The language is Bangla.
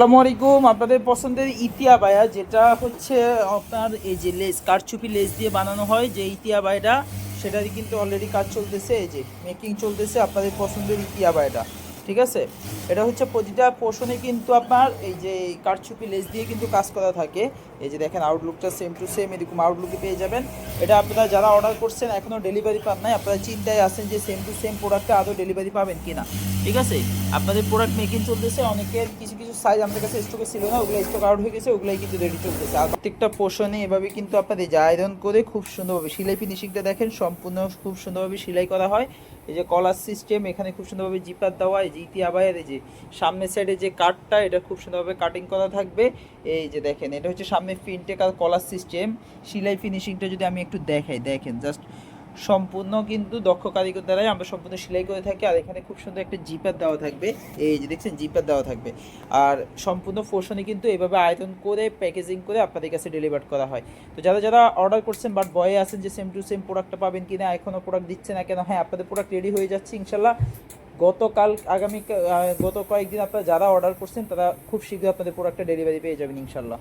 আসসালামু আলাইকুম আপনাদের পছন্দের ইতিয়া বায়া যেটা হচ্ছে আপনার এই যে লেস, কারচুপি লেস দিয়ে বানানো হয়, যে ইতিয়া বায়াটা সেটারই কিন্তু অলরেডি কাজ চলতেছে, এই যে মেকিং চলতেছে আপনাদের পছন্দের ইতিয়া বায়াটা ঠিক আছে? এটা হচ্ছে প্রতিটা পোর্শনে কিন্তু আপনার এই যে কারচুপি লেস দিয়ে কিন্তু কাজ করা থাকে। এই যে দেখেন আউটলুকটা সেম টু সেম এরকম আউটলুকে পেয়ে যাবেন। এটা আপনারা যারা অর্ডার করছেন এখনও ডেলিভারি পান নাই, আপনারা চিন্তায় আছেন যে সেম টু সেম প্রোডাক্টটা আদৌ ডেলিভারি পাবেন কি না ঠিক আছে? আপনাদের প্রোডাক্ট মেকিং চলতেছে, অনেকের কিছু কিছু সাইজ আমাদের কাছে স্টকে ছিল না ওগুলো স্টক আউট হয়ে গেছে, ওগুলাই কিন্তু রেডি চলতেছে। আর প্রত্যেকটা পোর্শনে এভাবে কিন্তু আপনাদের যে আয়রন করে খুব সুন্দরভাবে সিলাই ফিনিশিংটা দেখেন, সম্পূর্ণ খুব সুন্দরভাবে সিলাই করা হয়। এই যে কলার সিস্টেম এখানে খুব সুন্দরভাবে জিপার দেওয়া এই যে ইতি আবায়ের এই যে সামনের সাইডে যে কাটটা এটা খুব সুন্দরভাবে কাটিং করা থাকবে। এই যে দেখেন, এটা হচ্ছে সামনে ফিনটেক আর কলার সিস্টেম সেলাই ফিনিশিংটা যদি আমি একটু দেখাই, দেখেন জাস্ট সম্পূর্ণ কিন্তু দক্ষ কারিগর দ্বারাই আমরা সম্পূর্ণ সেলাই করে থাকি। আর এখানে খুব সুন্দর একটা জিপার দেওয়া থাকবে। এই যে দেখছেন জিপার দেওয়া থাকবে। আর সম্পূর্ণ পোর্শনে কিন্তু এভাবে আয়তন করে প্যাকেজিং করে আপনাদের কাছে ডেলিভার করা হয়। তো যারা যারা অর্ডার করছেন বাট বয়ে আছেন যে সেম টু সেম প্রোডাক্টটা পাবেন কিনা এখনও প্রোডাক্ট দিচ্ছে না কেন হ্যাঁ আপনাদের প্রোডাক্ট রেডি হয়ে যাচ্ছে, ইনশাল্লাহ। গতকাল আগামী গত কয়েকদিন আপনারা যারা অর্ডার করছেন, তারা খুব শীঘ্রই আপনাদের প্রোডাক্টটা ডেলিভারি পেয়ে যাবেন ইনশাল্লাহ